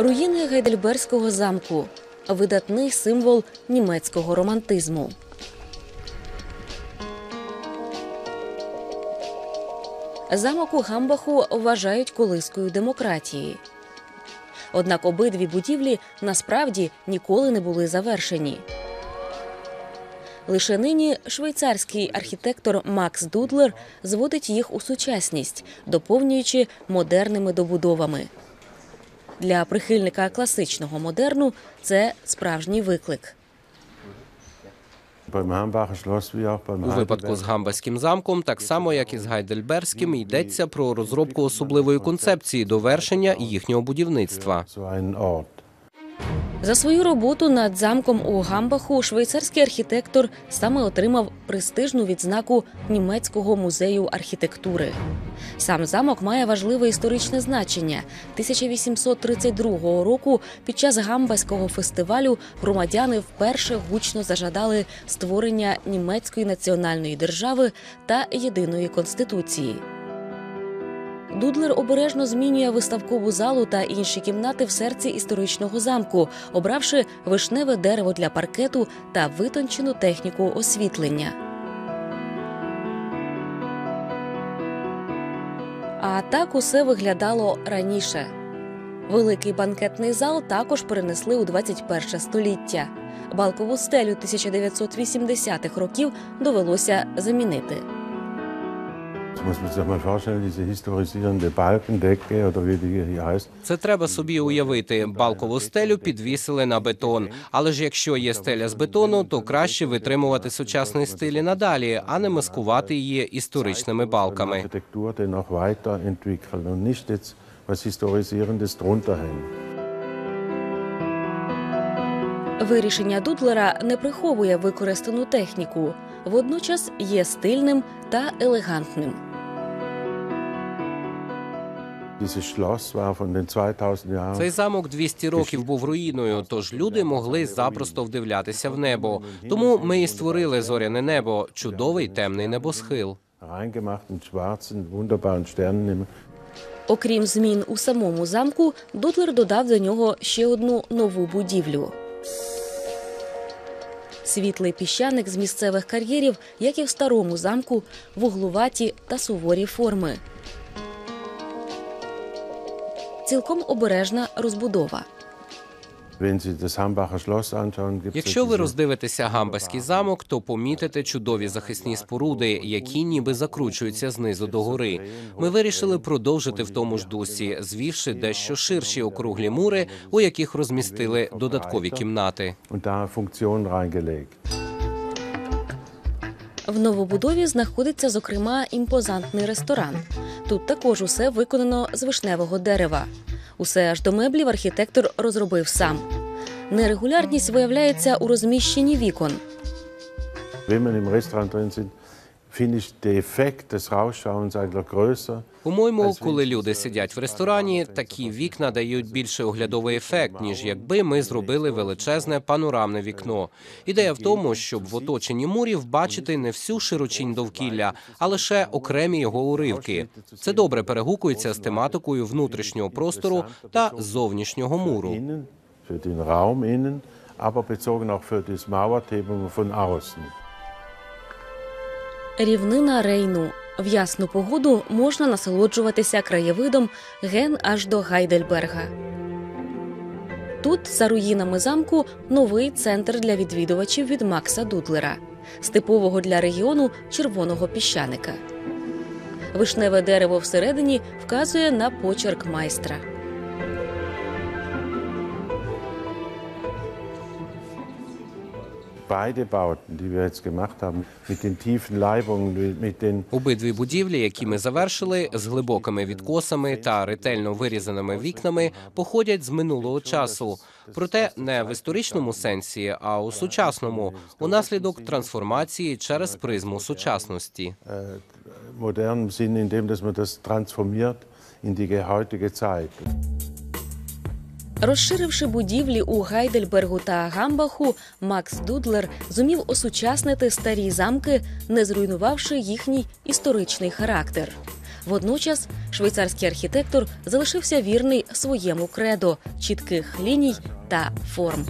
Руїни Гайдельберзького замку видатний символ німецького романтизму. Замок у Гамбаху вважають колискою демократії. Однак обидві будівлі насправді ніколи не були завершені. Лише нині швейцарський архітектор Макс Дудлер зводить їх у сучасність, доповнюючи модерними добудовами. Для прихильника класичного модерну це справжній виклик. У випадку з Гамбаським замком, так само як і з Гайдельберським, йдеться про розробку особливої концепції довершення їхнього будівництва. За свою роботу над замком у Гамбаху швейцарський архітектор саме отримав престижну відзнаку німецького музею архітектури. Сам замок має важливе історичне значення. 1832 року під час гамбаського фестивалю громадяни вперше гучно зажадали створення німецької національної держави та єдиної конституції. Дудлер обережно змінює виставкову залу та інші кімнати в серці історичного замку, обравши вишневе дерево для паркету та витончену техніку освітлення. А так усе виглядало раніше. Великий банкетний зал також перенесли у 21 століття. Балкову стелю 1980-х років довелося замінити. Muss man sich mal vorstellen, diese historisierende Balkendecke oder wie die hier heißt. Це треба собі уявити. Балкову стелю підвісили на бетон. Але ж якщо є стеля з бетону, то краще витримувати сучасний стиль і надалі, а не маскувати її історичними балками. Den auch weiterentwickeln und nicht jetzt was Historisierendes drunter hängen. Вирішення Дудлера не приховує використану техніку, водночас є стильним та елегантним. Цей замок 200 років був руїною, тож люди могли запросто вдивлятися в небо. Тому ми і створили зоряне небо, чудовий темний небосхил. Окрім змін у самому замку, Дутлер додав до нього ще одну нову будівлю. Світлий піщаник з місцевих кар'єрів, як і в старому замку, вуглуваті та суворі форми. Цілком обережна розбудова. Якщо ви роздивитеся гамбаський замок, то помітите чудові захисні споруди, які ніби закручуються знизу до гори. Ми вирішили продовжити в тому ж дусі, звівши дещо ширші округлі мури, у яких розмістили додаткові кімнати. В новобудові знаходиться, зокрема, імпозантний ресторан. Тут також усе виконано з вишневого дерева. Усе аж до меблів архітектор розробив сам. Нерегулярність виявляється у розміщенні вікон. Wenn man im По-моєму, коли люди сидять в ресторані, такі вікна дають більше оглядовий ефект, ніж якби ми зробили величезне панорамне вікно. Ідея в тому, щоб в оточенні мурів бачити не всю широчінь довкілля, а лише окремі його уривки. Це добре перегукується з тематикою внутрішнього простору та зовнішнього муру. Für den Raum innen, aber bezogen auch für das Mauerthema von außen. Рівнина Рейну. В ясну погоду можна насолоджуватися краєвидом ген аж до Гайдельберга. Тут, за руїнами замку, новий центр для відвідувачів від Макса Дудлера, з типового для регіону червоного піщаника. Вишневе дерево всередині вказує на почерк майстра. Beide Bauten, die wir jetzt gemacht haben, mit den tiefen Leibungen, mit den Обидві будівлі, які ми завершили, з глибокими відкосами та ретельно вирізаними вікнами, походять з минулого часу. Проте не в історичному сенсі, а у сучасному, унаслідок трансформації через призму сучасності. modernen Sinn, indem dass man das transformiert in die heutige Zeit. Розширивши будівлі у Гайдельбергу та Гамбаху, Макс Дудлер зумів осучаснити старі замки, не зруйнувавши їхній історичний характер. Водночас швейцарський архітектор залишився вірний своєму кредо чітких ліній та форм.